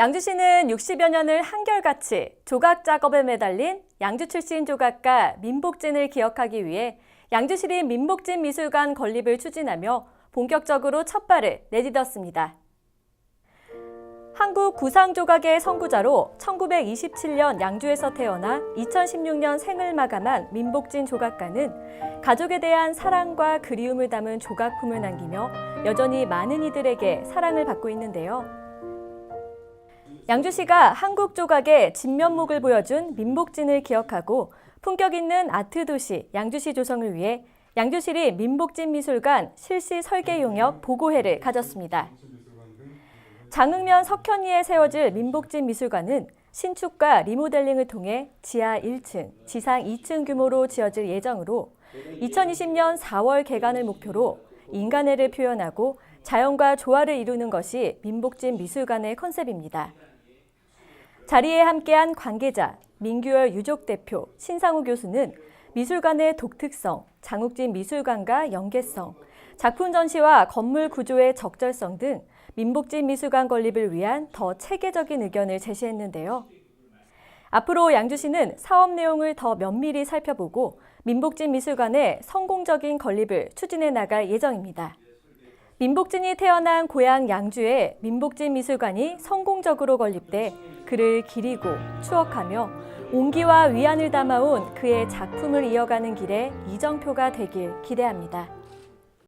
양주시는 60여 년을 한결같이 조각 작업에 매달린 양주 출신 조각가 민복진을 기억하기 위해 양주시립 민복진 미술관 건립을 추진하며 본격적으로 첫 발을 내딛었습니다. 한국 구상 조각의 선구자로 1927년 양주에서 태어나 2016년 생을 마감한 민복진 조각가는 가족에 대한 사랑과 그리움을 담은 조각품을 남기며 여전히 많은 이들에게 사랑을 받고 있는데요. 양주시가 한국 조각의 진면목을 보여준 민복진을 기억하고 품격 있는 아트 도시 양주시 조성을 위해 양주시립 민복진 미술관 실시 설계 용역 보고회를 가졌습니다. 장흥면 석현리에 세워질 민복진 미술관은 신축과 리모델링을 통해 지하 1층, 지상 2층 규모로 지어질 예정으로 2020년 4월 개관을 목표로 인간애를 표현하고 자연과 조화를 이루는 것이 민복진 미술관의 컨셉입니다. 자리에 함께한 관계자, 민규열 유족 대표, 신상우 교수는 미술관의 독특성, 장욱진 미술관과 연계성, 작품 전시와 건물 구조의 적절성 등 민복진 미술관 건립을 위한 더 체계적인 의견을 제시했는데요. 앞으로 양주시는 사업 내용을 더 면밀히 살펴보고 민복진 미술관의 성공적인 건립을 추진해 나갈 예정입니다. 민복진이 태어난 고향 양주에 민복진 미술관이 성공적으로 건립돼 그를 기리고 추억하며 온기와 위안을 담아온 그의 작품을 이어가는 길에 이정표가 되길 기대합니다.